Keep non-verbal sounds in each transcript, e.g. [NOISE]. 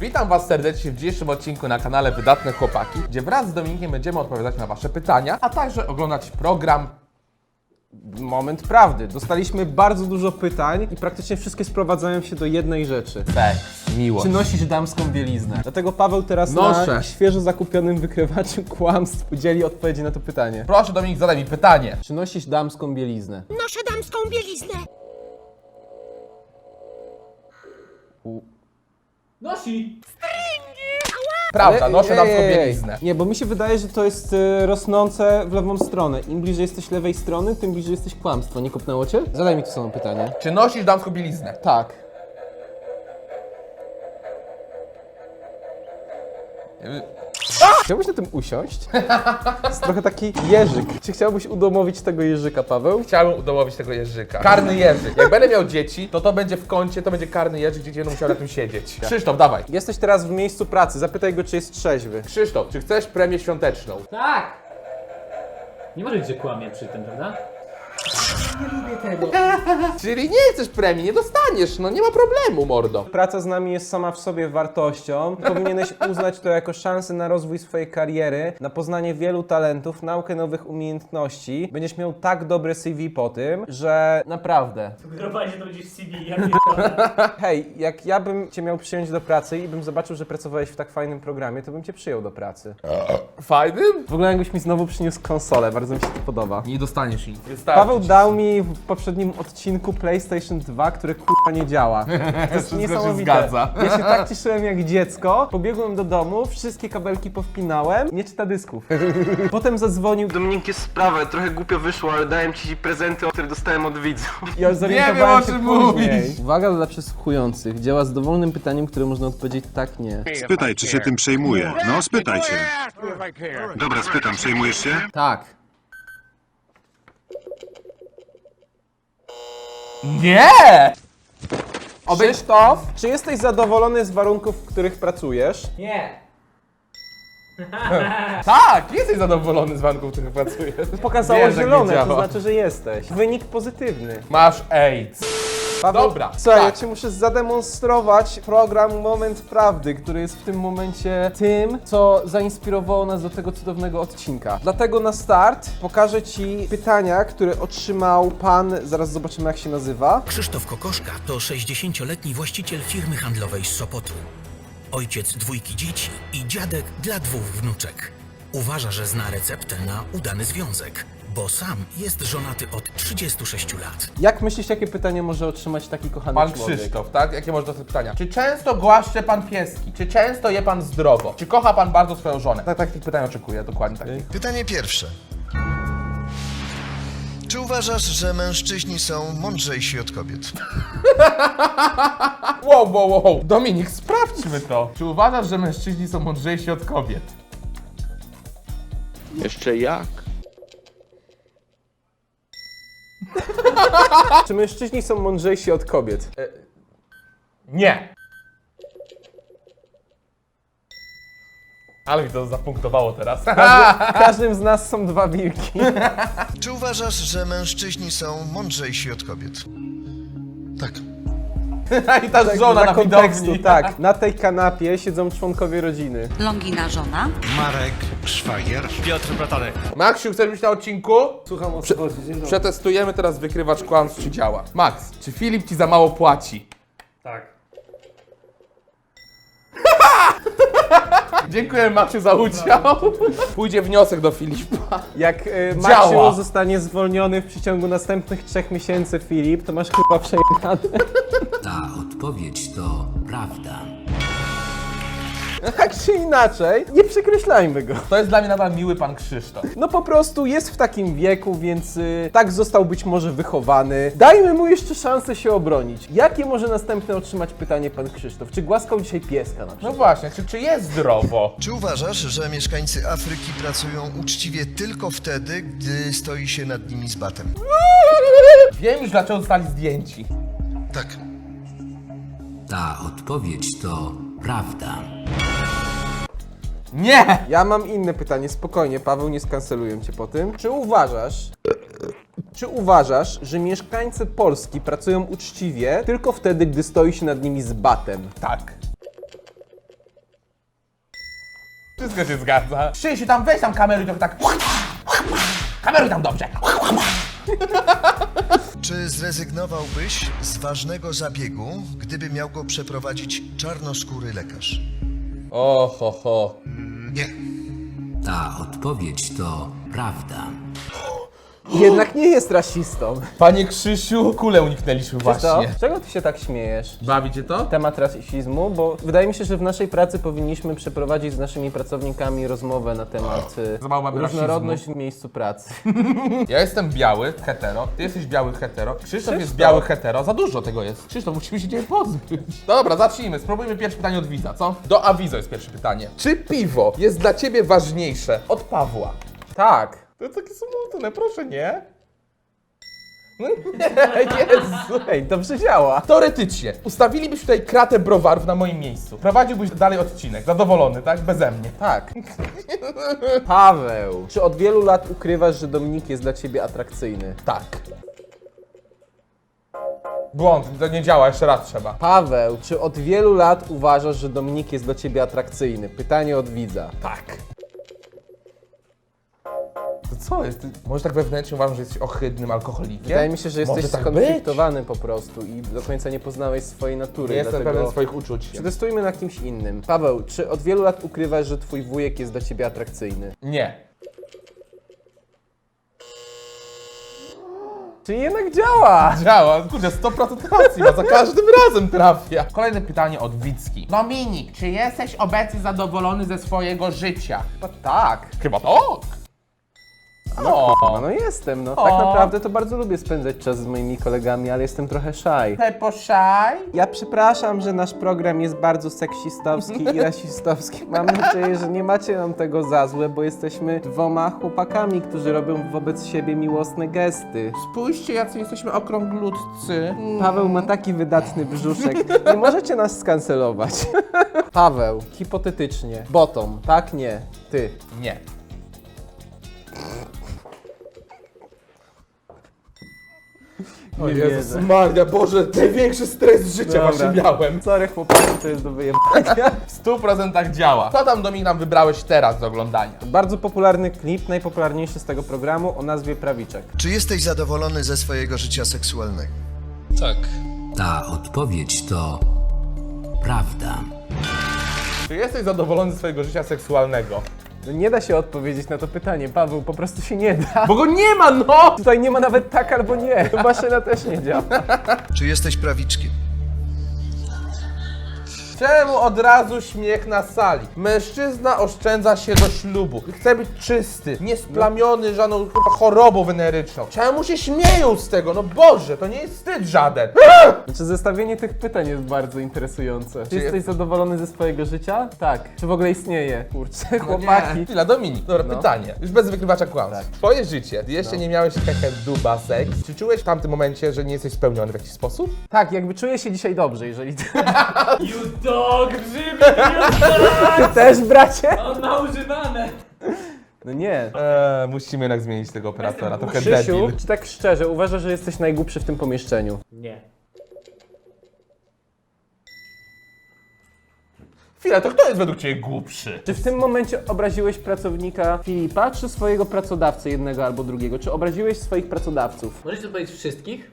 Witam Was serdecznie w dzisiejszym odcinku na kanale Wydatne Chłopaki, gdzie wraz z Dominikiem będziemy odpowiadać na Wasze pytania, a także oglądać program Moment prawdy. Dostaliśmy bardzo dużo pytań i praktycznie wszystkie sprowadzają się do jednej rzeczy. Seks, miłość. Czy nosisz damską bieliznę? Dlatego Paweł teraz Noszę. na świeżo zakupionym wykrywaczu kłamstw udzieli odpowiedzi na to pytanie. Proszę Dominik, zadaj mi pytanie. Czy nosisz damską bieliznę? Noszę damską bieliznę. Nosi! Prawda, Ale- noszę ej, ej. bieliznę. Nie, bo mi się wydaje, że to jest y, rosnące w lewą stronę. Im bliżej jesteś lewej strony, tym bliżej jesteś kłamstwa. Nie kopnęło cię? Zadaj mi to samo pytanie. Czy nosisz damską bieliznę? Tak. Chciałbyś na tym usiąść? To [LAUGHS] jest trochę taki jeżyk. Czy chciałbyś udomowić tego jeżyka, Paweł? Chciałbym udomowić tego jeżyka. Karny jeżyk. Jak będę miał dzieci, to to będzie w kącie, to będzie karny jeżyk, gdzie będę musiał na tym siedzieć. Krzysztof, dawaj. Jesteś teraz w miejscu pracy, zapytaj go, czy jest trzeźwy. Krzysztof, czy chcesz premię świąteczną? Tak! Nie może być, że kłamie przy tym, prawda? Nie lubię tego. Czyli nie chcesz premii, nie dostaniesz, no nie ma problemu, mordo. Praca z nami jest sama w sobie wartością. Powinieneś uznać to jako szansę na rozwój swojej kariery, na poznanie wielu talentów, naukę nowych umiejętności. Będziesz miał tak dobre CV po tym, że naprawdę. Że to będzie w CV, ja [LAUGHS] pierdolę. Hej, jak ja bym cię miał przyjąć do pracy i bym zobaczył, że pracowałeś w tak fajnym programie, to bym cię przyjął do pracy. Fajnym? W ogóle jakbyś mi znowu przyniósł konsolę, bardzo mi się to podoba. Nie dostaniesz jej. Wystarczy Paweł dał mi w poprzednim odcinku PlayStation 2, które kurwa nie działa. To jest [LAUGHS] Wszystko się niesamowite. zgadza. Ja się tak [LAUGHS] cieszyłem jak dziecko. Pobiegłem do domu, wszystkie kabelki powpinałem, nie czyta dysków. [LAUGHS] Potem zadzwonił. Dominik, jest sprawa, trochę głupio wyszło, ale dałem ci prezenty, które dostałem od widzów. Ja zorientowałem wiem, o się czym później. mówisz. Uwaga dla przesłuchujących. Działa z dowolnym pytaniem, które można odpowiedzieć tak, nie. Spytaj, czy się tym przejmuje. No, spytaj się. Dobra, spytam, przejmujesz się? Tak. Nie! Krzysztof, czy jesteś zadowolony z warunków, w których pracujesz? Nie! [LAUGHS] Tak, jesteś zadowolony z banków, w których pracujesz. Pokazało Wiesz, jak nie zielone, to działa. znaczy, że jesteś. Wynik pozytywny. Masz AIDS. Paweł, Dobra, Słuchaj, tak. ja ci muszę zademonstrować program Moment Prawdy, który jest w tym momencie tym, co zainspirowało nas do tego cudownego odcinka. Dlatego na start pokażę ci pytania, które otrzymał pan, zaraz zobaczymy jak się nazywa. Krzysztof Kokoszka to 60-letni właściciel firmy handlowej z Sopotu. Ojciec dwójki dzieci i dziadek dla dwóch wnuczek. Uważa, że zna receptę na udany związek, bo sam jest żonaty od 36 lat. Jak myślisz, jakie pytanie może otrzymać taki kochany Pan człowiek? Krzysztof, tak? Jakie można dostać pytania? Czy często głaszcze pan pieski? Czy często je pan zdrowo? Czy kocha pan bardzo swoją żonę? Tak, takich pytań oczekuję, dokładnie takich. Pytanie pierwsze. Czy uważasz, że mężczyźni są mądrzejsi od kobiet? [LAUGHS] Wow, wow, wow. Dominik, sprawdźmy to. Czy uważasz, że mężczyźni są mądrzejsi od kobiet? Jeszcze jak? [LAUGHS] Czy mężczyźni są mądrzejsi od kobiet? Nie. Ale mi to zapunktowało teraz. W każdym z nas są dwa wilki. Czy uważasz, że mężczyźni są mądrzejsi od kobiet? Tak. [LAUGHS] I ta żona na, kontekstu, widowni. tak. Na tej kanapie siedzą członkowie rodziny. Longina żona. Marek Szwagier. Maksiu, chcesz być na odcinku? Słucham o Prze- Przetestujemy teraz wykrywacz kłamstw, czy działa. Max, czy Filip ci za mało płaci? Tak. [LAUGHS] Dziękuję Maksiu za udział. [LAUGHS] Pójdzie wniosek do Filipa. Jak y, Działa. Maksiu zostanie zwolniony w przeciągu następnych trzech miesięcy, Filip, to masz chyba przejechane. Ta odpowiedź to prawda. Tak czy inaczej, nie przekreślajmy go. To jest dla mnie nadal miły pan Krzysztof. No po prostu jest w takim wieku, więc y, tak został być może wychowany. Dajmy mu jeszcze szansę się obronić. Jakie może następne otrzymać pytanie pan Krzysztof? Czy głaskał dzisiaj pieska na No przykład? właśnie, czy, czy jest zdrowo? Czy uważasz, że mieszkańcy Afryki pracują uczciwie tylko wtedy, gdy stoi się nad nimi z batem? Wiem już dlaczego zostali zdjęci. Tak. Ta odpowiedź to prawda. Nie! Ja mam inne pytanie, spokojnie, Paweł, nie skanceluję cię po tym. Czy uważasz, czy uważasz, że mieszkańcy Polski pracują uczciwie tylko wtedy, gdy stoi się nad nimi z batem? Tak. Wszystko się zgadza. Krzysiu, tam weź tam kameruj trochę tak. Kameruj tam dobrze. Czy zrezygnowałbyś z ważnego zabiegu, gdyby miał go przeprowadzić czarnoskóry lekarz? O, ho, ho. Nie. Ta odpowiedź to prawda. Jednak nie jest rasistą. Panie Krzysiu, kulę uniknęliśmy Co? właśnie. Czego ty się tak śmiejesz? Bawi cię to? Temat rasizmu, bo wydaje mi się, że w naszej pracy powinniśmy przeprowadzić z naszymi pracownikami rozmowę na temat y, Za mało mamy różnorodność w miejscu pracy. Ja jestem biały, hetero, ty jesteś biały, hetero, Krzysztof jest biały, hetero, za dużo tego jest. Krzysztof, musimy się dzieje pozbyć. Dobra, zacznijmy, spróbujmy pierwsze pytanie od widza, co? Do Awizo jest pierwsze pytanie. Czy piwo jest dla ciebie ważniejsze od Pawła? Tak. To jest takie smutne, proszę nie. No nie, [LAUGHS] Jezu. Ej, dobrze działa. Teoretycznie, ustawilibyś tutaj kratę browarów na moim miejscu. Prowadziłbyś dalej odcinek, zadowolony, tak? Beze mnie. Tak. [LAUGHS] Paweł, czy od wielu lat ukrywasz, że Dominik jest dla ciebie atrakcyjny? Tak. Błąd, to nie działa, jeszcze raz trzeba. Paweł, czy od wielu lat uważasz, że Dominik jest dla ciebie atrakcyjny? Pytanie od widza. Tak. Co jest? Ty, może tak wewnętrznie uważam, że jesteś ohydnym alkoholikiem? Wydaje mi się, że Może jesteś tak skonfliktowany po prostu i do końca nie poznałeś swojej natury. Nie jestem dlatego... pewien swoich uczuć. Przetestujmy na kimś innym. Paweł, czy od wielu lat ukrywasz, że twój wujek jest dla ciebie atrakcyjny? Nie. Czy jednak działa? Działa, kurde, 100% racji, ma za [LAUGHS] każdym razem trafia. Kolejne pytanie od Wicki. Dominik, czy jesteś obecnie zadowolony ze swojego życia? Chyba tak. Chyba tak. No. No, no jestem, no. Tak O. naprawdę to bardzo lubię spędzać czas z moimi kolegami, ale jestem trochę shy. Pepo Szaj? Ja przepraszam, że nasz program jest bardzo seksistowski i [LAUGHS] rasistowski. Mam nadzieję, że nie macie nam tego za złe, bo jesteśmy dwoma chłopakami, którzy robią wobec siebie miłosne gesty. Spójrzcie, jacy jesteśmy okrąglutcy. Paweł ma taki wydatny brzuszek. Nie możecie nas skancelować. [LAUGHS] Paweł, hipotetycznie. Bottom, tak? Nie. Ty. Nie. O Nie Jezus. Maria, Boże, największy stres życia Dobra. właśnie miałem. Sorry chłopaki, to jest do wyjebania. [LAUGHS] W 100% działa. Co tam Dominik nam wybrałeś teraz do oglądania? Bardzo popularny klip, najpopularniejszy z tego programu o nazwie Prawiczek. Czy jesteś zadowolony ze swojego życia seksualnego? Ta odpowiedź to prawda. Czy jesteś zadowolony ze swojego życia seksualnego? No nie da się odpowiedzieć na to pytanie, Paweł, po prostu się nie da. Bo go nie ma, no! Tutaj nie ma nawet tak albo nie. Maszyna też nie działa. Czy jesteś prawiczkiem? Czemu od razu śmiech na sali? Mężczyzna oszczędza się do ślubu. Chce być czysty, niesplamiony żadną chorobą weneryczną. Czemu się śmieją z tego? No Boże, to nie jest wstyd żaden. [LAUGHS] Znaczy zestawienie tych pytań jest bardzo interesujące. Czy Czy jesteś jest- zadowolony ze swojego życia? Tak. Czy w ogóle istnieje? Kurczę, Nie. chłopaki. Chwila, Dominik. Dobra, No. pytanie. Już bez wykrywacza kłamstw. Twoje życie, ty jeszcze nie miałeś hehe duba seks. Czy czułeś w tamtym momencie, że nie jesteś spełniony w jakiś sposób? Tak, jakby czuję się dzisiaj dobrze, jeżeli [LAUGHS] [LAUGHS] You Grzybek, you dog! też, bracie. On ma używane! No nie. Eee, musimy jednak zmienić tego operatora, trochę Krzysiu, debil. czy tak szczerze, uważasz, że jesteś najgłupszy w tym pomieszczeniu? Nie. Chwila, to kto jest według Ciebie głupszy? Czy w tym momencie obraziłeś pracownika Filipa, czy swojego pracodawcę jednego albo drugiego? Czy obraziłeś swoich pracodawców? Możesz to powiedzieć wszystkich?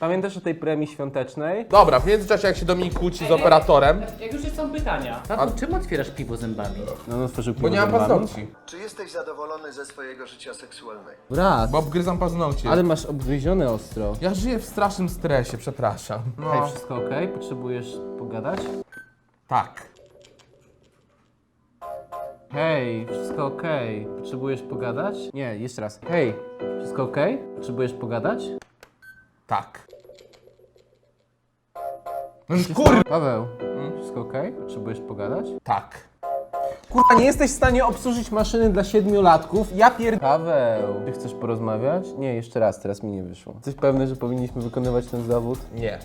Pamiętasz o tej premii świątecznej? Dobra, w międzyczasie jak się Dominik kłóci z operatorem, Jak już są pytania. Tato, czym otwierasz piwo zębami? No, no otworzył bo nie mam paznokci. Czy jesteś zadowolony ze swojego życia seksualnego? Brat, Bo obgryzam paznokcie. ale masz obgryzione ostro. Ja żyję w strasznym stresie, przepraszam. No. Hej, wszystko ok? Potrzebujesz pogadać? Tak. Hej, wszystko ok? Potrzebujesz pogadać? Nie, jeszcze raz. Hej, wszystko ok? Potrzebujesz pogadać? Tak. No kur... Paweł, wszystko ok? Potrzebujesz pogadać? Tak. Kurwa, nie jesteś w stanie obsłużyć maszyny dla siedmiolatków? Ja pier... Paweł, ty chcesz porozmawiać? Nie, jeszcze raz, teraz mi nie wyszło. Jesteś pewny, że powinniśmy wykonywać ten zawód? Nie.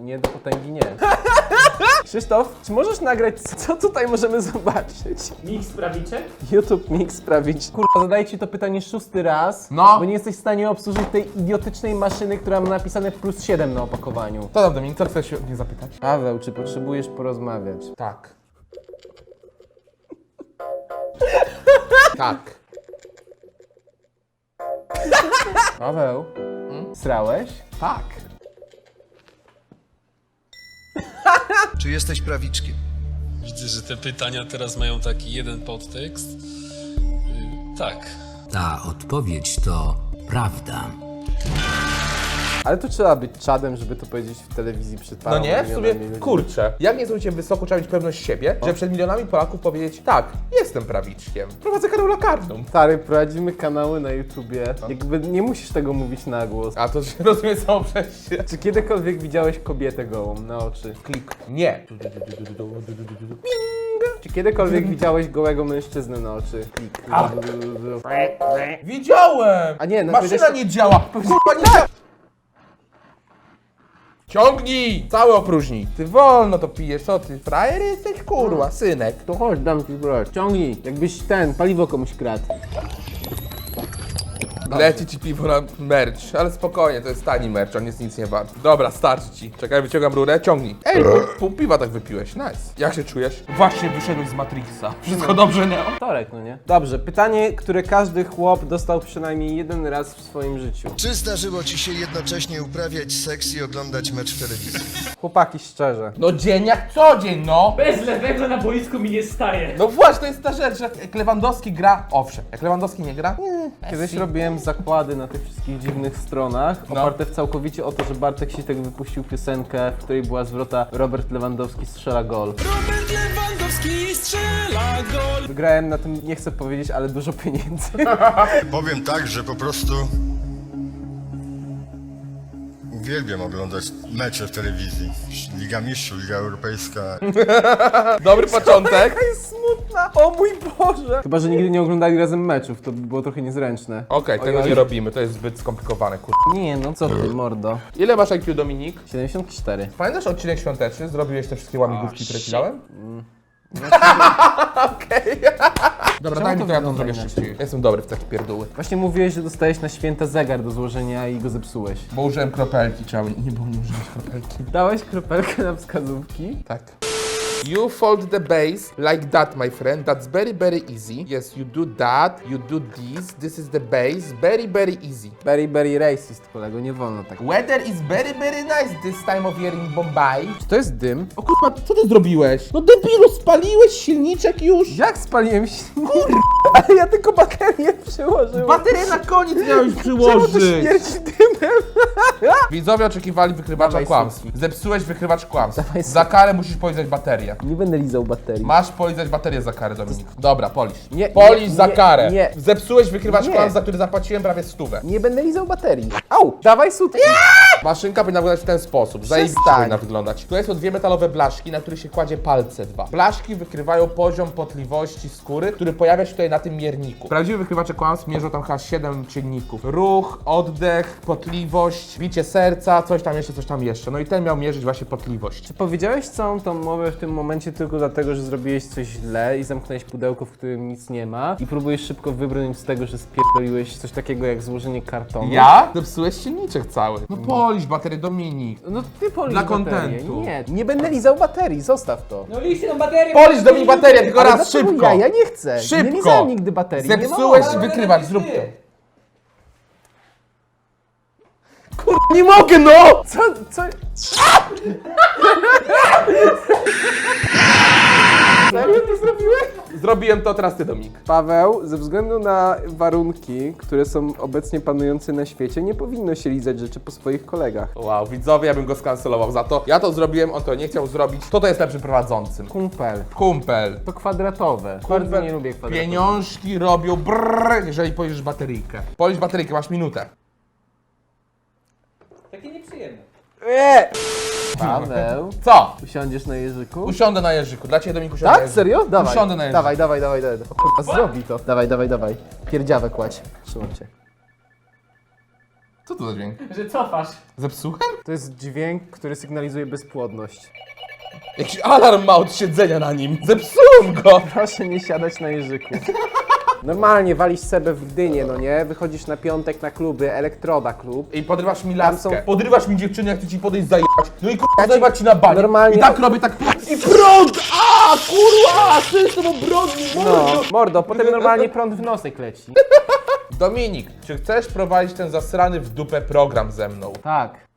Nie do potęgi nie. [LAUGHS] Krzysztof, czy możesz nagrać, co tutaj możemy zobaczyć? Mix prawiczek? YouTube Mix sprawić. Kurwa, zadaję ci to pytanie szósty raz, No. bo nie jesteś w stanie obsłużyć tej idiotycznej maszyny, która ma napisane plus 7 na opakowaniu. Co tam, Dominik, co chcesz się mnie zapytać? Paweł, czy potrzebujesz porozmawiać? Tak. [LAUGHS] tak. Paweł, srałeś? Tak. Czy jesteś prawiczkiem? Widzę, że te pytania teraz mają taki jeden podtekst. Y, tak. Ta odpowiedź to prawda. Ale to trzeba być czadem, żeby to powiedzieć w telewizji przed No paroma nie, w sumie, milionami ludzi. kurczę, jak nie zrobicie wysoko, trzeba mieć pewność siebie, że przed milionami Polaków powiedzieć, tak, jestem prawiczkiem, prowadzę kanał lakarną. Stary, prowadzimy kanały na YouTubie. Jakby nie musisz tego mówić na głos. A to [LAUGHS] się rozumie samo przez się. Czy kiedykolwiek widziałeś kobietę gołą na oczy? Klik. Nie. Czy kiedykolwiek widziałeś gołego mężczyznę na oczy? Klik. Widziałem! A nie, no Maszyna powiedziałeś- nie działa! [LAUGHS] Kurwa, nie działa! Ciągnij! Cały opróżnij. Ty wolno to pijesz, co ty? Frajer jesteś, kurwa, synek. To chodź, dam ci brać. Ciągnij, jakbyś ten, paliwo komuś kradł. Leci ci piwo na merch, ale spokojnie, to jest tani merch, on jest nic nie wart. Dobra, starczy ci. Czekaj, wyciągam rurę, ciągnij. Ej, pół, pół piwa tak wypiłeś, nice. Jak się czujesz? Właśnie wyszedłeś z Matrixa. Wszystko dobrze, Neo? Torek, no nie? Dobrze, pytanie, które każdy chłop dostał przynajmniej jeden raz w swoim życiu. Czy zdarzyło ci się jednocześnie uprawiać seks i oglądać mecz w telewizji? Chłopaki, szczerze. No dzień jak co dzień, no! Bez lewego na boisku mi nie staje. No właśnie, to jest ta rzecz, że jak Lewandowski gra, owszem, jak Lewandowski nie gra, nie. Kiedyś robiłem zakłady na tych wszystkich dziwnych stronach, No. oparte w całkowicie o to, że Bartek Sitek wypuścił piosenkę, w której była zwrota Robert Lewandowski strzela gol. Robert Lewandowski strzela gol! Wygrałem na tym, nie chcę powiedzieć, ale dużo pieniędzy. [LAUGHS] Powiem tak, że po prostu uwielbiam oglądać mecze w telewizji. Liga Mistrzów, Liga Europejska. [LAUGHS] Dobry początek. jest smutna! O mój Boże! Chyba, że nigdy nie oglądali razem meczów, to by było trochę niezręczne. Okej, tego nie robimy, to jest zbyt skomplikowane, kur... Nie no, co ty, mordo? Ile masz IQ, Dominik? 74. Pamiętasz odcinek świąteczny? Zrobiłeś te wszystkie łamigłówki, które ci dałem? [LAUGHS] Okej. Dobra, daj mi to, ja to zrobię szybciej. Jestem dobry w takie pierdoły. Właśnie mówiłeś, że dostałeś na święta zegar do złożenia i go zepsułeś. Bo użyłem kropelki, trzeba nie było nie używać kropelki. Dałeś kropelkę na wskazówki? Tak. You fold the base like that, my friend. That's very, very easy. Yes, you do that, you do this. This is the base. Very, very easy. Very, very racist, kolego, nie wolno tak. Weather is very, very nice this time of year in Bombay. Czy to jest dym? O kurwa, co ty zrobiłeś? No debilu, spaliłeś silniczek już? Jak spaliłem się? Kurwa, [LAUGHS] ale ja tylko baterię przyłożyłem. Baterię na koniec miałeś [LAUGHS] Czemu to przyłożyć. śmierci dymem? [LAUGHS] Widzowie oczekiwali wykrywacza Dawaj, kłamstw. Zepsułeś wykrywacz kłamstw. Dawaj, Za karę musisz polizać baterię. Nie będę lizał baterii. Masz polizać baterię za karę, Dominik. Dobra, polisz. Nie, Polisz nie, za nie, karę. nie. Zepsułeś wykrywacz Nie. za który zapłaciłem prawie stówę. Nie będę lizał baterii. Au! Dawaj sutki! Maszynka powinna wyglądać w ten sposób. Zajebiście Przestań. powinna wyglądać. Tutaj są dwie metalowe blaszki, na których się kładzie palce dwa. Blaszki wykrywają poziom potliwości skóry, który pojawia się tutaj na tym mierniku. Prawdziwe wykrywacze kłamstw mierzą tam chyba 7 czynników. Ruch, oddech, potliwość, bicie serca, coś tam jeszcze, coś tam jeszcze. No i ten miał mierzyć właśnie potliwość. Czy powiedziałeś całą tą mowę w tym momencie tylko dlatego, że zrobiłeś coś źle i zamknąłeś pudełko, w którym nic nie ma i próbujesz szybko wybrnąć z tego, że spierdoliłeś coś takiego jak złożenie kartonu? Ja? Zepsułeś silniczek cały. No polisz baterię, Dominik. No ty polisz Dla baterię. kontentu. Nie, nie będę lizał baterii, zostaw to. No liście tą baterię. Polisz do mnie baterię, tylko Ale raz, dlaczego szybko. Ja, ja nie chcę. Nie Szybko. lizałem nigdy baterii. nie ma Zepsułeś mowy. wykrywacz, zrób to. Kur... nie mogę, no! Co, co? [LAUGHS] Serio to zrobiłeś? Zrobiłem to, teraz ty, Dominik. Paweł, ze względu na warunki, które są obecnie panujące na świecie, nie powinno się lizać rzeczy po swoich kolegach. Wow, widzowie, ja bym go skancelował za to. Ja to zrobiłem, on to nie chciał zrobić. Kto to jest lepszym prowadzącym? Kumpel. Kumpel. To kwadratowe. Bardzo nie lubię kwadratowych. Pieniążki robią brrr, jeżeli polisz bateryjkę. Polisz bateryjkę, masz minutę. Takie nieprzyjemne. Nie! Paweł, Co? usiądziesz na jeżyku? Usiądę na jeżyku. Dla ciebie, Dominik, usiądę na Tak? Serio? Dawaj. Usiądę na jeżyku. Dawaj, dawaj, dawaj, dawaj. O kurwa, zrobi to. Dawaj, dawaj, dawaj. Pierdziawę kładź. Trzymam cię. Co to za dźwięk? Że cofasz. Zepsułem? To jest dźwięk, który sygnalizuje bezpłodność. Jakiś alarm ma od siedzenia na nim. Zepsułem go! Proszę nie siadać na jeżyku. Normalnie walisz sobie w Gdynię, no nie? Wychodzisz na piątek na kluby, Elektroda klub. I podrywasz mi Tam laskę. są- Podrywasz mi dziewczynę, jak chcę ci podejść zajebać. No i kurwa, zajebać ci na banie. Normalnie- I tak robię, tak... I prąd! A, kurwa! Co jest to obronni? No, mordo, potem normalnie prąd w nosek leci. Dominik, czy chcesz prowadzić ten zasrany w dupę program ze mną? Tak.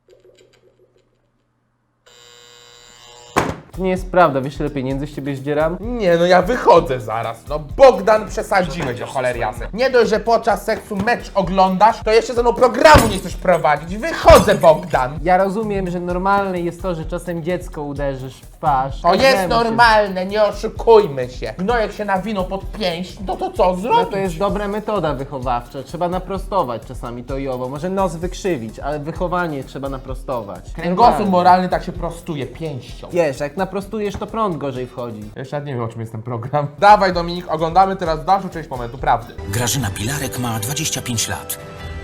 To nie jest prawda, wiesz ile pieniędzy z ciebie zdzieram? Nie, no ja wychodzę zaraz. No Bogdan, przesadziłeś o choler. Nie dość, że podczas seksu mecz oglądasz, to jeszcze ze mną programu nie chcesz prowadzić. Wychodzę, Bogdan! Ja rozumiem, że normalne jest to, że czasem dziecko uderzysz w twarz. To jest się- normalne, nie oszukujmy się. Gnojek się nawinął pod pięść, no to co No zrobić? to jest dobra metoda wychowawcza, trzeba naprostować czasami to i owo. Może nos wykrzywić, ale wychowanie trzeba naprostować. Kręgosłup moralny tak się prostuje pięścią. Wiesz, jak naprostujesz, to prąd gorzej wchodzi. Jeszcze nie wiem, o czym jest ten program. [LAUGHS] Dawaj, Dominik, oglądamy teraz dalszą część momentu prawdy. Grażyna Pilarek ma 25 lat.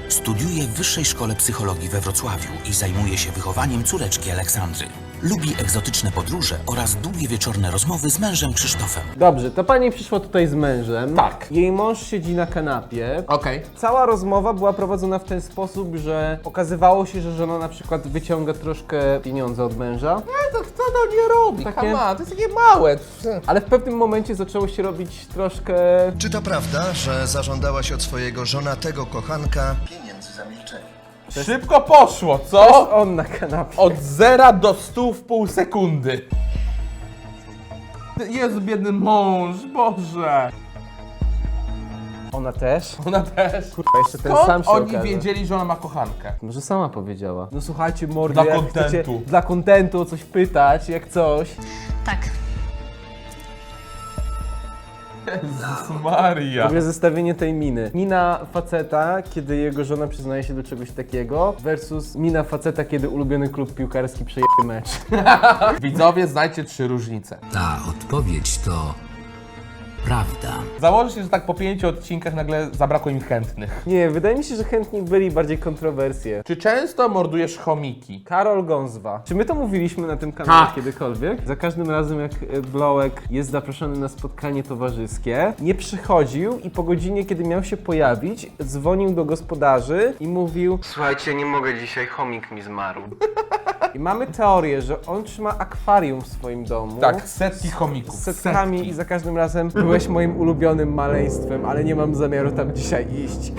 Studiuje w Wyższej Szkole Psychologii we Wrocławiu i zajmuje się wychowaniem córeczki Aleksandry. Lubi egzotyczne podróże oraz długie wieczorne rozmowy z mężem Krzysztofem. Dobrze, to pani przyszła tutaj z mężem. Tak. Jej mąż siedzi na kanapie. Okej. Cała rozmowa była prowadzona w ten sposób, że okazywało się, że żona na przykład wyciąga troszkę pieniądze od męża, Ale to kto to nie robi? Takie- Come on, to jest takie małe. ale w pewnym momencie zaczęło się robić troszkę... Czy to prawda, że zażądałaś od swojego żonatego kochanka pieniędzy za milczenie? Szybko poszło, co? On na kanapie. Od zera do stu w pół sekundy. Jezu, biedny mąż, Boże. Ona też? Ona też. Kurwa, jeszcze ten sam Skąd się oni okaże. wiedzieli, że ona ma kochankę? Może sama powiedziała. No słuchajcie, mordy, Dla jak kontentu. chcecie dla kontentu o coś pytać, jak coś. Tak. Jezus W Maria. ogóle zestawienie tej miny. Mina faceta, kiedy jego żona przyznaje się do czegoś takiego, versus mina faceta, kiedy ulubiony klub piłkarski przeje mecz. [LAUGHS] Widzowie, znajcie trzy różnice. Ta odpowiedź to prawda. Założę się, że tak po pięciu odcinkach nagle zabrakło im chętnych. Nie, wydaje mi się, że chętni byli bardziej kontrowersje. Czy często mordujesz chomiki? Karol Gązwa. Czy my to mówiliśmy na tym kanale Tak. kiedykolwiek? Za każdym razem, jak e, Blołek jest zaproszony na spotkanie towarzyskie, nie przychodził i po godzinie, kiedy miał się pojawić, dzwonił do gospodarzy i mówił Słuchajcie, nie mogę dzisiaj, chomik mi zmarł. [LAUGHS] I mamy teorię, że on trzyma akwarium w swoim domu. Tak, setki chomików. Z setkami i za każdym razem byłeś moim ulubionym maleństwem, ale nie mam zamiaru tam dzisiaj iść.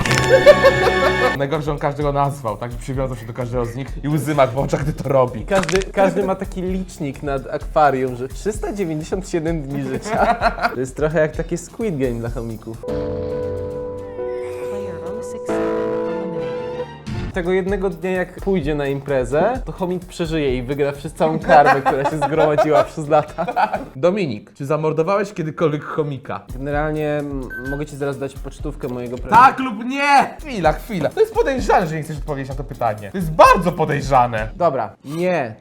Najgorsze, że on każdego nazwał, tak? Przywiązał się do każdego z nich i łzy ma w oczach, gdy to robi. Każdy, każdy ma taki licznik nad akwarium, że 397 dni życia. To jest trochę jak takie Squid Game dla chomików. Tego jednego dnia, jak pójdzie na imprezę, to chomik przeżyje i wygra przez całą karmę, która się zgromadziła przez lata. Dominik, czy zamordowałeś kiedykolwiek chomika? Generalnie mm, mogę ci zaraz dać pocztówkę mojego pre... Tak lub nie! Chwila, chwila. To jest podejrzane, że nie chcesz odpowiedzieć na to pytanie. To jest bardzo podejrzane. Dobra, nie.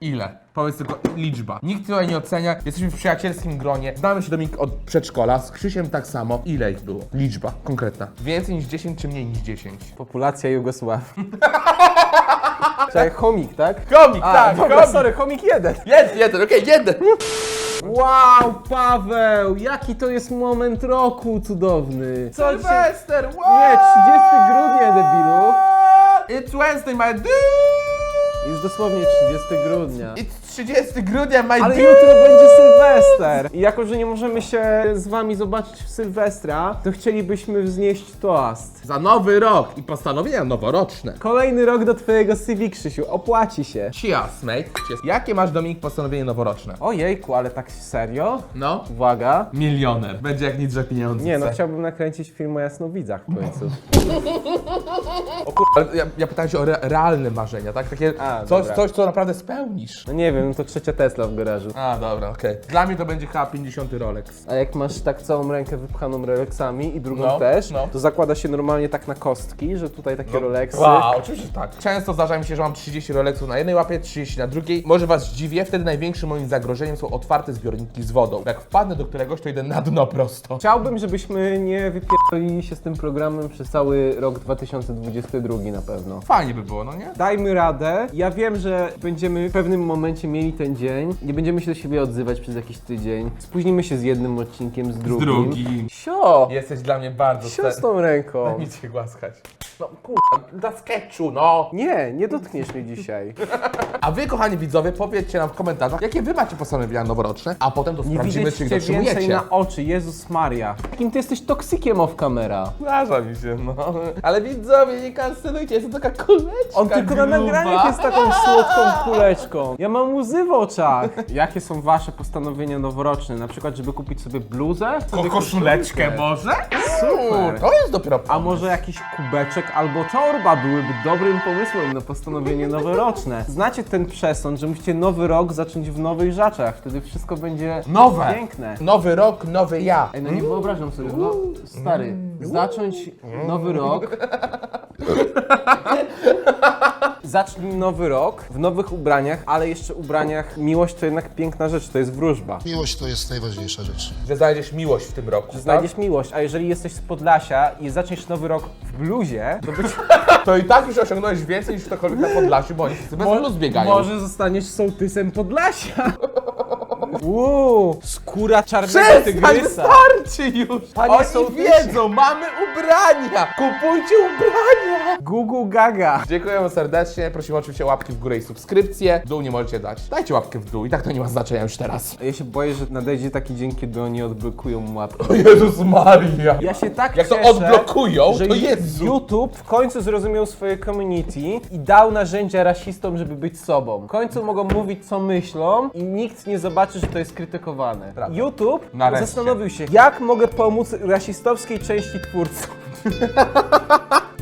Ile? Powiedz tylko liczba. Nikt tutaj nie ocenia. Jesteśmy w przyjacielskim gronie. Znamy się Dominik od przedszkola. Z Krzysiem tak samo. Ile ich było? Liczba konkretna. Więcej niż 10 czy mniej niż 10? Populacja Jugosławii. [LAUGHS] Czekaj, chomik, tak? Komik, A, tak, dobra, komik. sorry, chomik jeden. Jeden, jeden, okej, jeden. Wow, Paweł, jaki to jest moment roku cudowny. Co dzisiaj... Sylwester, wow! Nie, 30 grudnia, debilu. It's Wednesday, my dude! Jest dosłownie 30 grudnia. It's 30 grudnia, my Ale dude! jutro będzie Sylwester. I jako, że nie możemy się z wami zobaczyć w Sylwestra, to chcielibyśmy wznieść toast. Za nowy rok i postanowienia noworoczne. Kolejny rok do twojego CV, Krzysiu, opłaci się. Cheers, mate. Cheers. Jakie masz, Dominik, postanowienie noworoczne? Ojejku, ale tak serio? No. Uwaga. Milioner. Będzie jak nic, że pieniądze. Nie no, chciałbym nakręcić film o jasnowidzach w końcu. [LAUGHS] Ja, ja pytałem się o re realne marzenia, tak? Takie A, coś, dobra. coś, co naprawdę spełnisz. No nie wiem, no to trzecia Tesla w garażu. A, dobra, okej. Dla mnie to będzie chyba 50 Rolex. A jak masz tak całą rękę wypchaną Rolexami i drugą No, też, no. to zakłada się normalnie tak na kostki, że tutaj takie Rolexy. Wow, oczywiście tak. Często zdarza mi się, że mam 30 Rolexów na jednej łapie, 30 na drugiej. Może was zdziwię, wtedy największym moim zagrożeniem są otwarte zbiorniki z wodą. Jak wpadnę do któregoś, to idę na dno [LAUGHS] prosto. Chciałbym, żebyśmy nie wypierdolili się z tym programem przez cały rok 2022 na pewno. Fajnie by było, no nie? Dajmy radę. Ja wiem, że będziemy w pewnym momencie mieli ten dzień. Nie będziemy się do siebie odzywać przez jakiś tydzień. Spóźnimy się z jednym odcinkiem, z drugim. drugim. Sio! Jesteś dla mnie bardzo Sio z tą ręką. Mi cię głaskać. No kurwa, dla sketchu, no. Nie, nie dotkniesz mnie dzisiaj. A wy, kochani widzowie, powiedzcie nam w komentarzach, jakie wy macie postanowienia noworoczne, a potem to Nie sprawdzimy, widać czy ich cię więcej dotrzymujecie. na oczy, Jezus Maria. Jakim ty jesteś toksykiem off kamera. Zdarza mi się, no. Ale widzowie, nie kancelujcie, jest to taka kuleczka On tylko na gruba. nagraniach jest taką słodką kuleczką. Ja mam łzy w oczach. Jakie są wasze postanowienia noworoczne? Na przykład, żeby kupić sobie bluzę? Sobie może? Super. To jest dopiero A może jakiś kubeczek albo torba byłyby dobrym pomysłem na postanowienie noworoczne. Znacie ten przesąd, że musicie nowy rok zacząć w nowych rzeczach. Wtedy wszystko będzie Nowe. piękne. Nowy rok, nowy ja. Ej, no nie wyobrażam sobie, no stary, zacząć nowy rok. [LAUGHS] Zacznij nowy rok w nowych ubraniach, ale jeszcze ubraniach. Miłość to jednak piękna rzecz, to jest wróżba. Miłość to jest najważniejsza rzecz. Że znajdziesz miłość w tym roku. tak? Znajdziesz miłość, a jeżeli jesteś z Podlasia i zaczniesz nowy rok w bluzie, to być [LAUGHS] To i tak już osiągnąłeś więcej niż ktokolwiek na Podlasiu, bo oni wszyscy bez bluz biegają. może zostaniesz sołtysem Podlasia. [LAUGHS] Uuu, skóra czarnego Przestań, tygrysa. wystarczy już! Panie Oni sołtysie. wiedzą, mamy ubrania! Kupujcie ubrania! Gugu gaga. Dziękujemy serdecznie, prosimy oczywiście o łapki w górę i subskrypcję. W dół nie możecie dać. Dajcie łapkę w dół i tak to nie ma znaczenia już teraz. Ja się boję, że nadejdzie taki dzień, kiedy oni odblokują łapki. O Jezus Maria! Ja się tak Jak to cieszę, odblokują, że to Jezu! YouTube w końcu zrozumiał swoje community i dał narzędzia rasistom, żeby być sobą. W końcu mogą mówić, co myślą i nikt nie zobaczy, że to jest krytykowane. Prawda. YouTube Nareszcie. zastanowił się, jak mogę pomóc rasistowskiej części twórców. [LAUGHS]